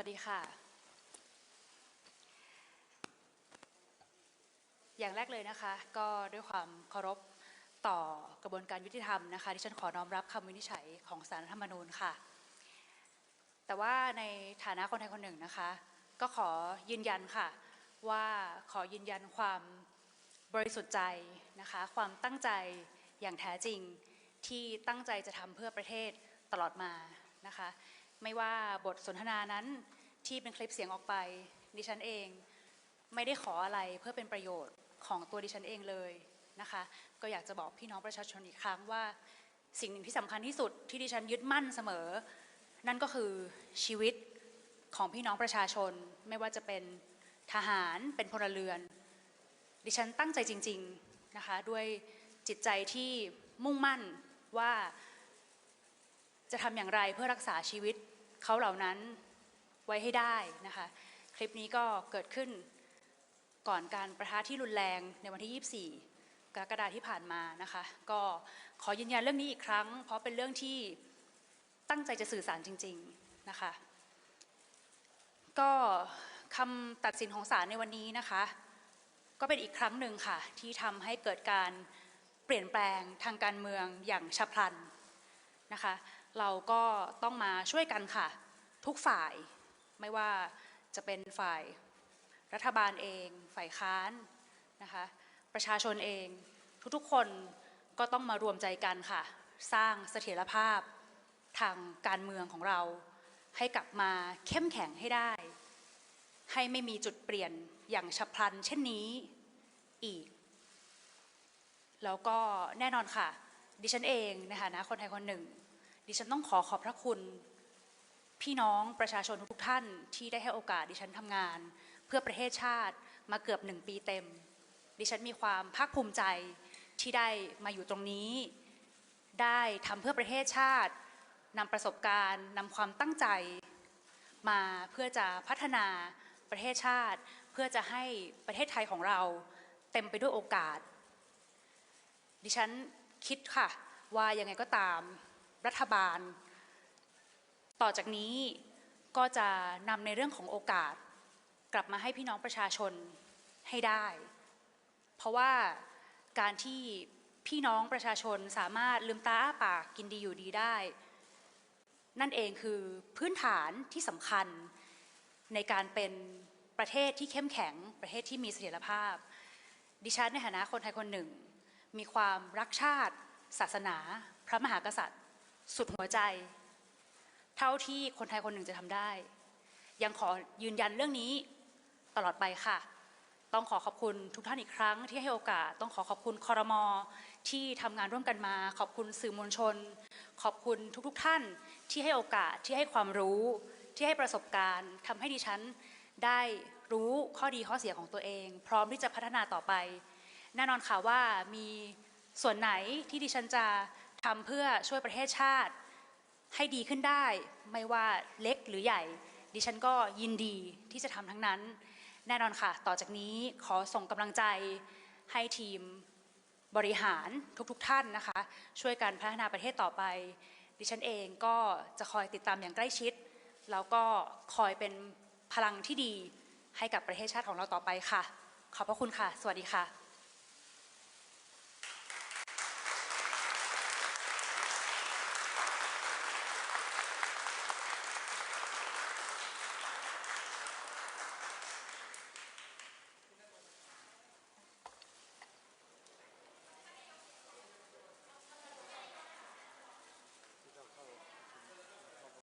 วัสดีค่ะ อย่างแรกเลยนะคะ ก็ด้วยความเคารพต่อกระบวนการยุติธรรมนะคะที่ฉันขอน้อมรับคำวินิจฉัยของศารัฐธรรมนูญค่ะ แต่ว่าในฐานะคนไทยคนหนึ่งนะคะ ก็ขอยืนยันค่ะว่าขอยืนยันความบริสุทธิ์ใจนะคะ ความตั้งใจอย่างแท้จริงที่ตั้งใจจะทำเพื่อประเทศตลอดมานะคะ ไม่ว่าบทสนทนานั้นที่เป็นคลิปเสียงออกไป ดิฉันเอง ไม่ได้ขออะไรเพื่อเป็นประโยชน์ของตัวดิฉันเองเลยนะคะ ก็อยากจะบอกพี่น้องประชาชนอีกครั้งว่า สิ่งหนึ่งที่สำคัญที่สุดที่ดิฉันยึดมั่นเสมอ นั่นก็คือชีวิตของพี่น้องประชาชน ไม่ว่าจะเป็นทหารเป็นพลเรือน ดิฉันตั้งใจจริง ๆนะคะ ด้วยจิตใจที่มุ่งมั่นว่า จะทำอย่างไรเพื่อรักษาชีวิตเขาเหล่านั้นไว้ให้ได้นะคะ คลิปนี้ก็เกิดขึ้นก่อนการประทะที่รุนแรงในวันที่ 24 กรกฎาคมที่ผ่านมานะคะ ก็ขอยืนยันเรื่องนี้อีกครั้ง เพราะเป็นเรื่องที่ตั้งใจจะสื่อสารจริง ๆนะคะ ก็คำตัดสินของศาลในวันนี้นะคะ ก็เป็นอีกครั้งหนึ่งค่ะ ที่ทำให้เกิดการเปลี่ยนแปลงทางการเมืองอย่างฉับพลันนะคะ เราก็ต้องมาช่วยกันค่ะ ทุกฝ่ายไม่ว่าจะเป็นฝ่ายรัฐบาลเอง ฝ่ายค้านนะคะประชาชนเองทุกๆคนก็ต้องมารวมใจกันค่ะ สร้างเสถียรภาพทางการเมืองของเรา ให้กลับมาเข้มแข็งให้ได้ ให้ไม่มีจุดเปลี่ยนอย่างฉับพลันเช่นนี้อีก แล้วก็แน่นอนค่ะ ดิฉันเองนะคะนะคนไทยคนหนึ่ง ดิฉันต้องขอขอบพระคุณพี่น้องประชาชนทุกท่านที่ได้ให้โอกาสดิฉันทำงาน เพื่อประเทศชาติมาเกือบหนึ่งปีเต็ม ดิฉันมีความภาคภูมิใจที่ได้มาอยู่ตรงนี้ ได้ทำเพื่อประเทศชาตินำประสบการณ์นำความตั้งใจ มาเพื่อจะพัฒนาประเทศชาติ เพื่อจะให้ประเทศไทยของเราเต็มไปด้วยโอกาส ดิฉันคิดค่ะว่ายังไงก็ตาม รัฐบาล ต่อจากนี้ก็จะนำในเรื่องของโอกาส กลับมาให้พี่น้องประชาชนให้ได้ เพราะว่าการที่พี่น้องประชาชนสามารถลืมตาอ้าปากกินดีอยู่ดีได้ นั่นเองคือพื้นฐานที่สำคัญในการเป็นประเทศที่เข้มแข็ง ประเทศที่มีเสถียรภาพ ดิฉันในฐานะคนไทยคนหนึ่ง มีความรักชาติ ศาสนา พระมหากษัตริย์ สุดหัวใจ เท่าที่คนไทยคนหนึ่งจะทำได้ ยังขอยืนยันเรื่องนี้ตลอดไปค่ะ ต้องขอขอบคุณทุกท่านอีกครั้งที่ให้โอกาส ต้องขอขอบคุณคอรมอที่ทำงานร่วมกันมา ขอบคุณสื่อมวลชน ขอบคุณทุกๆทท่านที่ให้โอกาสที่ให้ความรู้ที่ให้ประสบการณ์ทำให้ดิฉันได้รู้ข้อดีข้อเสียของตัวเอง พร้อมที่จะพัฒนาต่อไป แน่นอนค่ะว่ามีส่วนไหนที่ดิฉันจะ ทำเพื่อช่วยประเทศชาติให้ดีขึ้นได้ ไม่ว่าเล็กหรือใหญ่ ดิฉันก็ยินดีที่จะทำทั้งนั้น แน่นอนค่ะ ต่อจากนี้ขอส่งกำลังใจให้ทีมบริหารทุกๆทท่านนะคะ ช่วยกันพัฒนาประเทศต่อไป ดิฉันเองก็จะคอยติดตามอย่างใกล้ชิด แล้วก็คอยเป็นพลังที่ดีให้กับประเทศชาติของเราต่อไปค่ะ ขอบพระคุณค่ะ สวัสดีค่ะ